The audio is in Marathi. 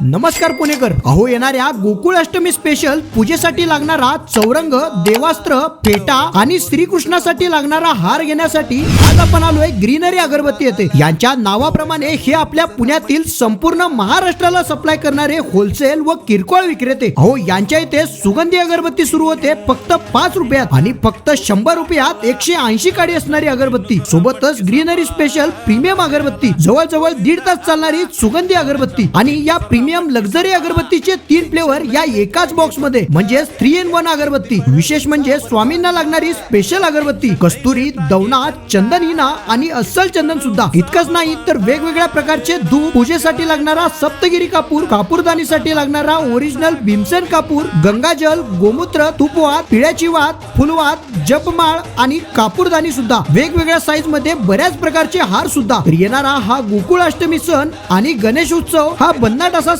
नमस्कार पुणेकर. अहो येणाऱ्या गोकुळ अष्टमी स्पेशल पूजेसाठी लागणारा चौरंग देवास्त्र फेटा आणि श्रीकृष्णासाठी लागणारा हार घेण्यासाठी आज आपण आलोय ग्रीनरी अगरबत्ती येते यांच्या नावाप्रमाणे हे आपल्या पुण्यातील संपूर्ण महाराष्ट्राला सप्लाय करणारे होलसेल व किरकोळ विक्रेते. अहो यांच्या इथे सुगंधी अगरबत्ती सुरू होते फक्त पाच रुपयात आणि फक्त शंभर रुपयात एकशे ऐंशी काडी असणारी अगरबत्ती. सोबतच ग्रीनरी स्पेशल प्रीमियम अगरबत्ती. जवळजवळ दीड तास चालणारी सुगंधी अगरबत्ती. आणि या प्रीमियम लक्झरी अगरबत्तीचे तीन फ्लेवर या एकाच बॉक्समध्ये म्हणजे थ्री इन वन अगरबत्ती. विशेष म्हणजे स्वामींना लागणारी स्पेशल अगरबत्ती. कस्तुरी दवना चंदन हिना आणि अस्सल चंदन सुद्धा. इतकंच नाही तर वेगवेगळ्या प्रकारचे धूप पूजेसाठी लागणारा सप्तगिरी कापूर कापूरदानीसाठी लागणारा ओरिजिनल भीमसेन कापूर गंगाजल गोमूत्र तुपवात पिळ्याची वात फुलवात जपमाळ आणि कापूरदानी सुद्धा. वेगवेगळ्या साईजमध्ये बऱ्याच प्रकारचे हार सुद्धा. येणारा हा गोकुळ अष्टमी सण आणि गणेश उत्सव हा भन्नाट असा